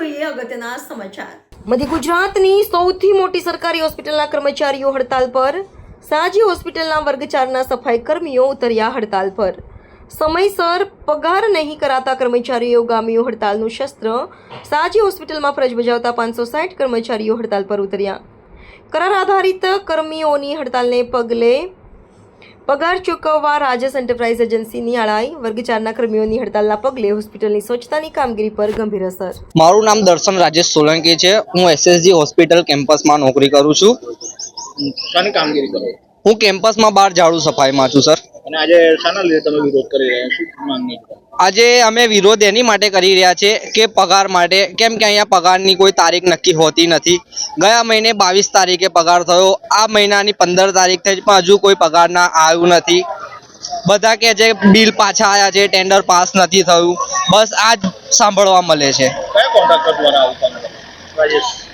અગત્યના સમાચાર. મધ્ય ગુજરાતની સૌથી મોટી સરકારી હોસ્પિટલના કર્મચારીઓ હડતાલ પર. સાજી હોસ્પિટલના વર્ગ ચારના સફાઈ કર્મીઓ ઉતર્યા હડતાલ પર. સમયસર પગાર નહીં કરાતા કર્મચારીઓ ગામીઓ હડતાલનું શસ્ત્ર. સાજી હોસ્પિટલમાં ફરજ બજાવતા પાંચસો સાઠ કર્મચારીઓ હડતાલ પર ઉતર્યા. કરાર આધારિત કર્મીઓની હડતાલને પગલે પગાર ચૂકવવા રાજસ એન્ટરપ્રાઇઝ એજન્સીની આળાઈ વર્ગ ચારના કર્મીઓની હડતાલના પગલે હોસ્પિટલની સ્વચ્છતાની કામગીરી પર ગંભીર અસર. મારું નામ દર્શન રાજેશ સોલંકી છે. હું એસએસજી હોસ્પિટલ કેમ્પસમાં નોકરી કરું છું. શાની કામગીરી કરો? હું કેમ્પસમાં બહાર ઝાડુ સફાઈમાં છું સર અને આજે શાના લીધે તમે વિરોધ કરી રહ્યા છો? માંગણી છે. આજે અમે વિરોધ એની માટે કરી રહ્યા છે કે પગાર માટે કેમ કે અહીંયા પગારની કોઈ તારીખ નક્કી હોતી નથી. ગયા મહિને બાવીસ તારીખે પગાર થયો આ મહિનાની પંદર તારીખ થઈ પણ હજુ કોઈ પગાર ના આવ્યું નથી. બધા કે છે બિલ પાછા આવ્યા છે ટેન્ડર પાસ નથી થયું. બસ આ જ સાંભળવા મળે છે.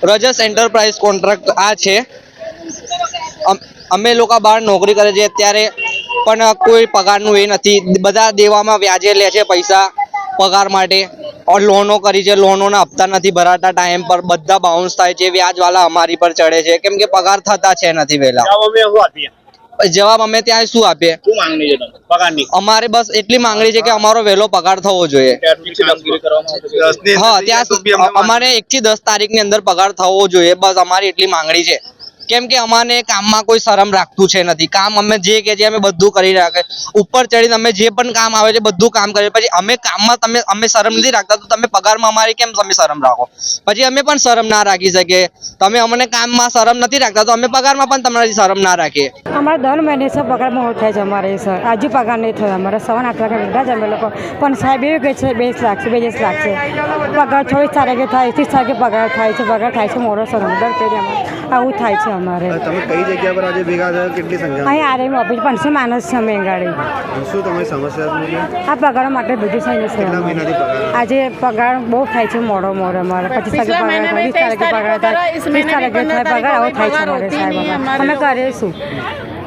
રજસ એન્ટરપ્રાઇઝ કોન્ટ્રાક્ટ આ છે. અમ- અમે લોકો બહાર નોકરી કરે છે અત્યારે પણ કોઈ પગારનું એ નથી. બધા દેવામાં વ્યાજે લે છે પૈસા પગાર માટે. ઓર લોનો કરી છે. લોનોના હપ્તા નથી ભરાતા ટાઈમ પર. બધા બાઉન્સ થાય છે. વ્યાજવાળા અમારી પર ચડે છે. કેમ કે પગાર થતા છે નથી વહેલા. જવાબ અમે ત્યાં શું આપીએ? અમારે બસ એટલી માંગણી છે કે અમારો વહેલો પગાર થવો જોઈએ. હા ત્યાં અમારે એક થી દસ તારીખની અંદર પગાર થવો જોઈએ. બસ અમારી એટલી માંગણી છે. કેમ કે અમારે કામમાં કોઈ શરમ રાખતું છે નથી. કામ અમે જે કે છે અમે બધું કરી રાખે ઉપર ચડીને અમે જે પણ કામ આવે છે બધું કામ કરીએ. પછી અમે કામમાં તમે, અમે શરમ નથી રાખતા. તો તમે પગારમાં અમારી કેમ તમે શરમ રાખો? પછી અમે પણ શરમ ના રાખી શકીએ. તમે અમને કામમાં શરમ નથી રાખતા. તો અમે પગારમાં પણ તમારી શરમ ના રાખીએ. અમારે દર મહિને સર પગારમાં થાય છે અમારે, સર. આજુ પગાર નહીં થયો. અમારે સવારના આઠ વાગે નીકળ્યા છે અમે લોકો. પણ સાહેબ એવું કહે છે બે લાગશે, બે દિવસ લાગશે. પગાર ચોવીસ તારીખે થાય ત્રીસ તારીખે પગાર થાય છે, પગાર થાય છે મોડો સર દર પેઢી આવું થાય છે. અમારે. તમે કઈ જગ્યા પર આજે ભેગા થયા? કેટલી સંખ્યા અહીં આરએમ ઓફિસ પાંચસો માણસ છે અમે ગાડી. શું તમારી સમસ્યા શું છે? આ પગાર માટે બધું થઈ છે કેટલા મહિનાથી પગાર? આજે પગાર બહુ થાય છે મોડો મોડો અમારે. પચીસ તારીખે પગાર વીસ તારીખે પગાર થાય ત્રીસ તારીખે થાય પગાર આવો થાય છે અમારે સાહેબ. અમે કરીશું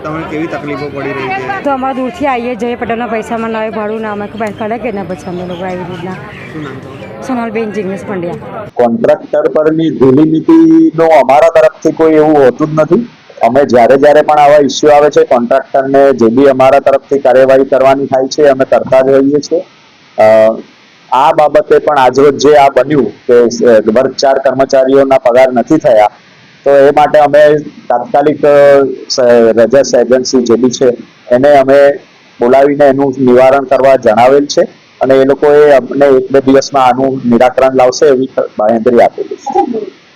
તમને કેવી તકલીફો પડી રહી છે? તો અમારે દૂરથી આવીએ જઈએ પટેલના પૈસામાં નવે ભાડું ના અમે કડે કે ના પછી અમે લોકો આવી રીતના. શું નામ તમારું? સોનલબેન જિગ્નેશ પંડ્યા. કોન્ટ્રાક્ટર પરની ઢીલી નીતિનો અમારા તરફથી કોઈ એવું હોતું જ નથી. અમે જ્યારે જ્યારે પણ આવા ઇસ્યુ આવે છે, કોન્ટ્રાક્ટરને જે બી અમારા તરફથી કાર્યવાહી કરવાની થાય છે, અમે કરતા જ હોઈએ છીએ. આ બાબતે પણ આજરોજ જે આ બન્યું કે વર્ગ ચાર કર્મચારીઓના પગાર નથી થયા, તો એ માટે અમે તાત્કાલિક રજસ એજન્સી જે બી છે, એને અમે બોલાવીને એનું નિવારણ કરવા જણાવેલ છે. અને એ લોકોએ અમને એક બે દિવસમાં આનું નિરાકરણ લાવશે એવી બાંયધરી આપેલી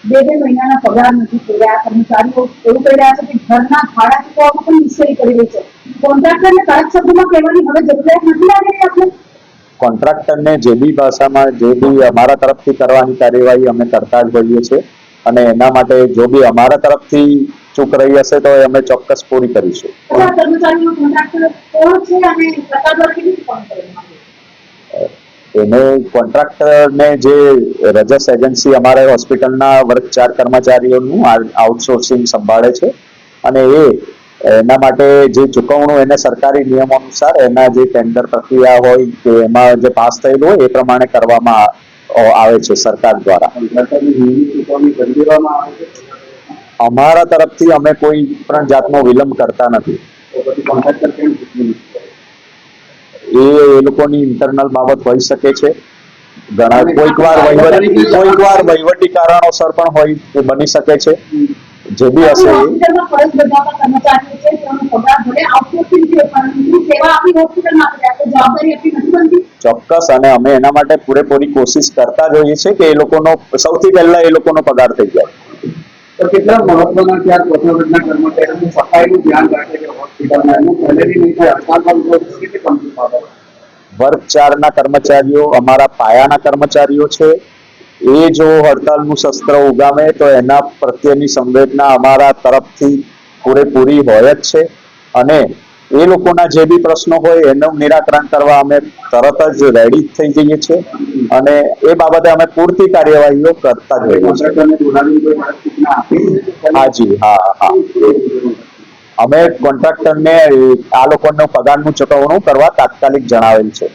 બે બે મહિનાના પગાર નથી થઈ કર્મચારીઓ એવું કહી રહ્યા છે કે ઘરના ભાડા ચૂકવવામાં પણ મુશ્કેલી કરી રહી છે. કોન્ટ્રાક્ટરને કડક શબ્દોમાં કહેવાની હવે જરૂરિયાત નથી લાગે આપણે? કોન્ટ્રાક્ટરને જે બી ભાષામાં જે બી અમારા તરફથી કરવાની કાર્યવાહી અમે કરતા જ હોઈએ છીએ. અને એના માટે જો બી અમારા તરફથી ચૂક રહી હશે તો એ અમે ચોક્કસ પૂરી કરીશું. એને કોન્ટ્રાક્ટરને જે રજસ એજન્સી અમારે હોસ્પિટલના વર્ગ ચાર કર્મચારીઓનું આઉટસોર્સિંગ સંભાળે છે. અને એ, એના માટે જે ચૂકવણું એને સરકારી નિયમો અનુસાર એના જે ટેન્ડર પ્રક્રિયા હોય કે એમાં જે પાસ થયેલું હોય એ પ્રમાણે કરવામાં આવે છે સરકાર દ્વારા. અમારા તરફથી અમે કોઈ પણ જાતનો વિલંબ કરતા નથી. એ લોકોની ઇન્ટરનલ બાબત હોઈ શકે છે. ઘણા કોઈક વાર વહીવટી, કોઈક વાર વહીવટી કારણોસર પણ હોય બની શકે છે. જે બી હશે ચોક્કસ, અને અમે એના માટે પૂરેપૂરી કોશિશ કરતા જ હોઈએ છીએ કે એ લોકોનો, સૌથી પહેલા એ લોકોનો પગાર થઈ જાય. કેટલા મહત્વના ત્યાં કોર્પોરેટના કર્મચારીઓનું સફાઈનું ધ્યાન રાખે છે હોસ્પિટલમાં? એનું પહેલેથી નહીં થાય હડતાલ કેટલી તકલીફ આવે વર્ગ ચારના કર્મચારીઓ અમારા પાયાના કર્મચારીઓ છે. એ જો હડતાલનું શસ્ત્ર ઉગામે તો એના પ્રત્યેની સંવેદના અમારા તરફથી પૂરેપૂરી હોય જ છે. અને એ લોકોના જે બી પ્રશ્નો હોય એનું નિરાકરણ કરવા અમે તરત જ રેડી થઈ જઈએ છીએ. અને એ બાબતે અમે પૂરતી કાર્યવાહીઓ કરતા જ હોઈએ છીએ. હાજી હા હા. અમે કોન્ટ્રાક્ટરને આ લોકોનું પગારનું ચૂકવણું કરવા તાત્કાલિક જણાવેલ છે.